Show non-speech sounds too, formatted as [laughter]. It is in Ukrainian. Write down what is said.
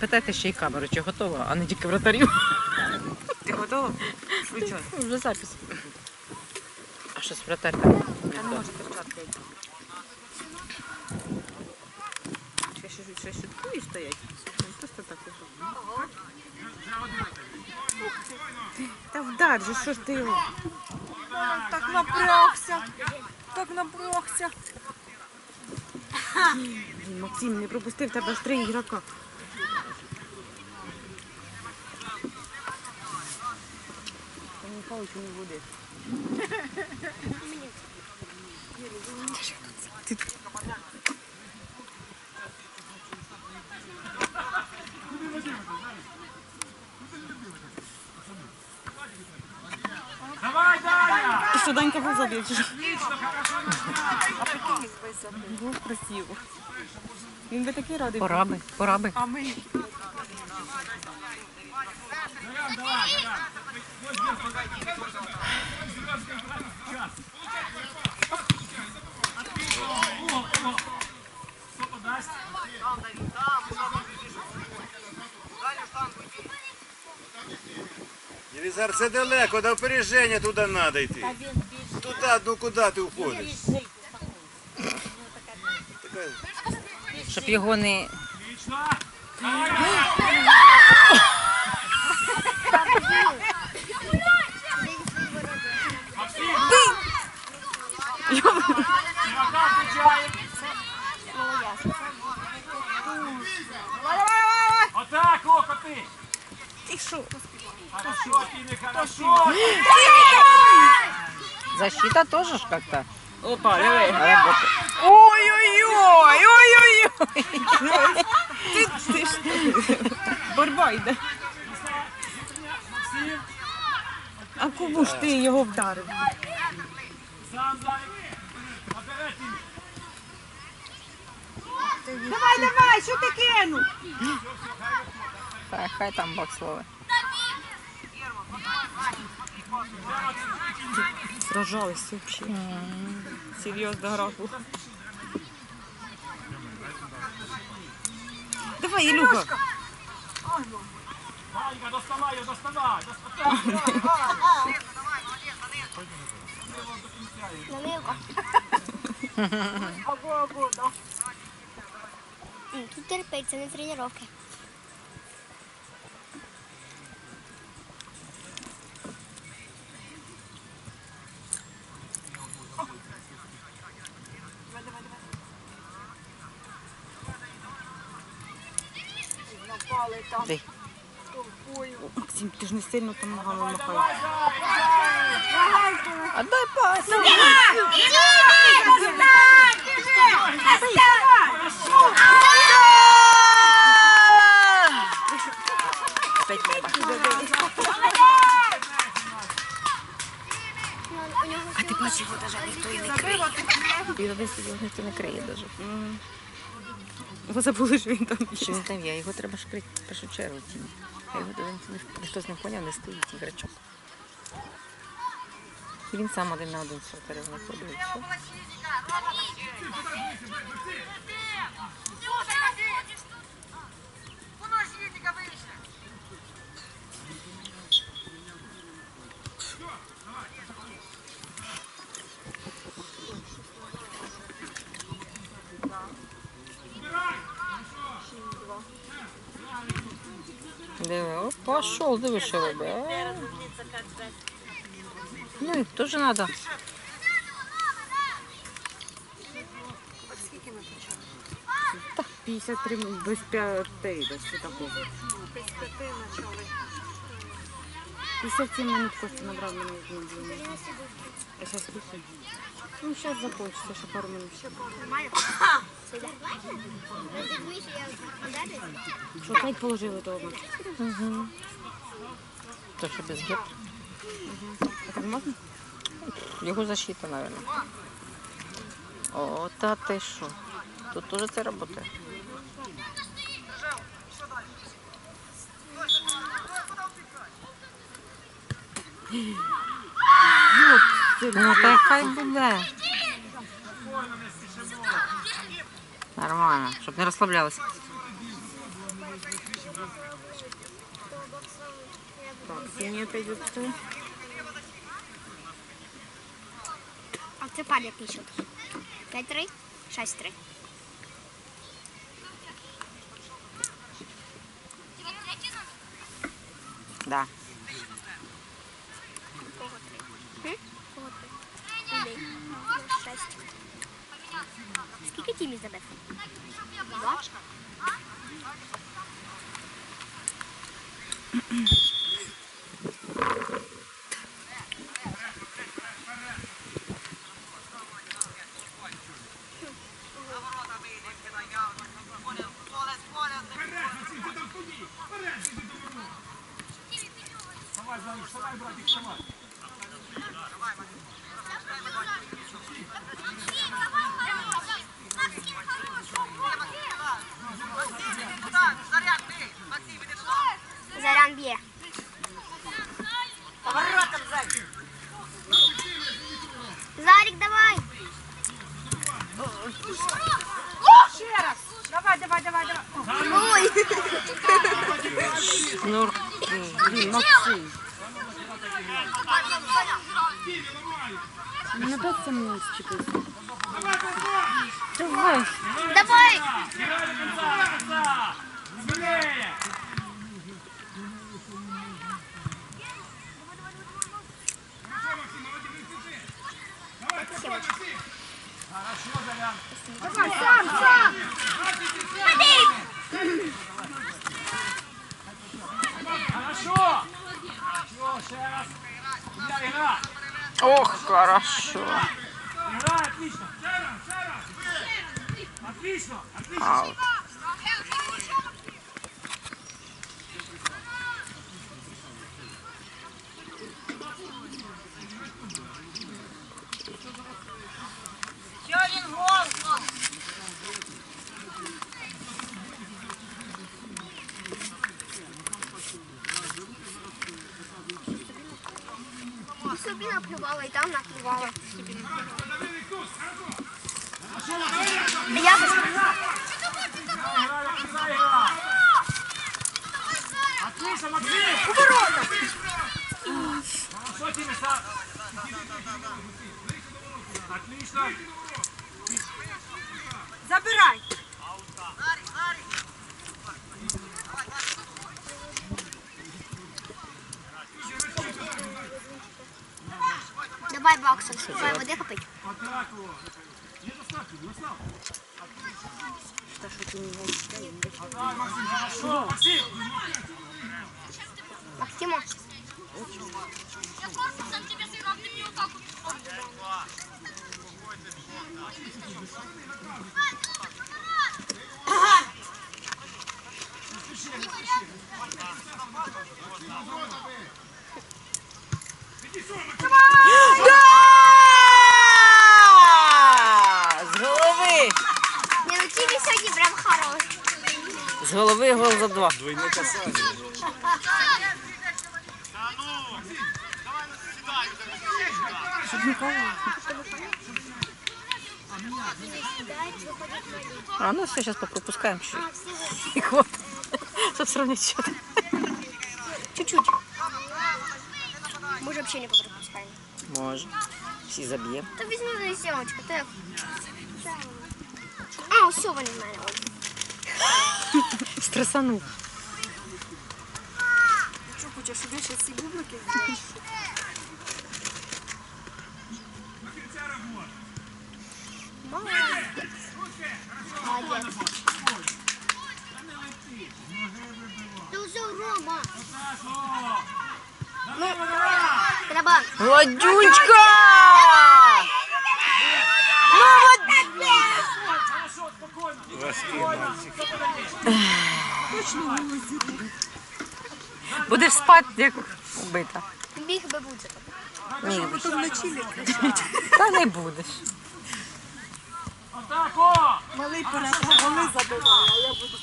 Питайте ще й камеру, чи готова, а не тільки вратарів. [laughs] Ти готова? Включай. Вже запис. А що з вратарем? Я не можу перчатки. Ще ще ще шуткуєш стоять. Просто так Та вдар же, що ж ти його? Так напрягся. Так напрягся. Максим, не пропустив тебе ж три ігрока. Не буде. Ти що, Данька був забив? чи що? Був красиво. Він би такий радий. Пора би, пора би. А ми? Єлізар, це далеко, до опереження туди треба йти. Туди, ну куди ти уходиш? Щоб його не. Отак, о, коти! Ти що? Хорошо, Тіни, хорошо! Защита тоже ж как-то Опа, работает. Ой-ой-ой, ой-ой-ой. Ти, ж борьба йде. А кому ж ти його вдарив? Давай, давай, що ти кинув? Хай, хай там бок слово. Сражались вообще. Серйозно графу. Давай, Ілюха. Ванька, доставай, доставай, доставай. Тут терпеть, це не тренування. Дай. Максим, ти ж не сильно там ногами махаєш. Отдай пас. Опять У А ти бачиш, його навіть ніхто і не криє. Його ніхто не криє навіть. Ви забули, що він там Що він там є? Його треба шкрити в першу чергу. А його ніхто з не поняв, не стоїть іграчок. Він сам один на один все шотером Диви, о, пошел, диви, що робить. Ну, і теж треба. Так, 53 без 5 десь що такого. 57 минут Костя набрав мене в неділю. А зараз пишу. Ну, зараз закончиться, ще пару минут. Що, опять положили дома? То що без гет. А так можна? Його защита, мабуть. О, та ти що? Тут теж це працює. Ну так хай буде. Нормально, щоб не розслаблялася. Так, синяя пойдет кто? А це палік пишет. 5-3, 6-3. Да. Скільки тімів забив? Два? Вставай, Залиш, вставай, братик, Гамбия. Поворотом сзади. Зарик, давай. Еще раз. Давай, давай, давай, давай. Ой. Шнур. Ну, молодцы. Не надо со мной считать. Давай. Давай. Давай. Хорошо, Зарян. Давай, сам, сам. Хорошо! Хорошо, ще раз. Илья, игра! Ох, хорошо. Играй, отлично! Отлично! Отлично! Аут. Собі і там наплювала. Я! Отлично, Максим! У ворота! Отлично! все Давай, делать. воды копать. Что ж ты меня читаешь? Максима. Я корпусом тебе сыграл, ты мне вот так вот. Ага! гол за два. Двойне касання. А ну все, сейчас попропускаем чуть-чуть. А, всі ви. И [laughs] вот. Чтобы сравнить счет. Чуть-чуть. Може, взагалі не попропускаємо. Може. Всі заб'ємо. Та візьми на сьомочку, ти. А, все, вони в [laughs] куча, щоб я ще ці бублики взяв. Ну, треба. Ладюнька! Ну вот! Хорошо, спокойно. Точно вылазит. Будеш спати, як вбита. Біг би буде. Ні, Та не будеш. Отако! Малий перед, вони забивали, а я буду.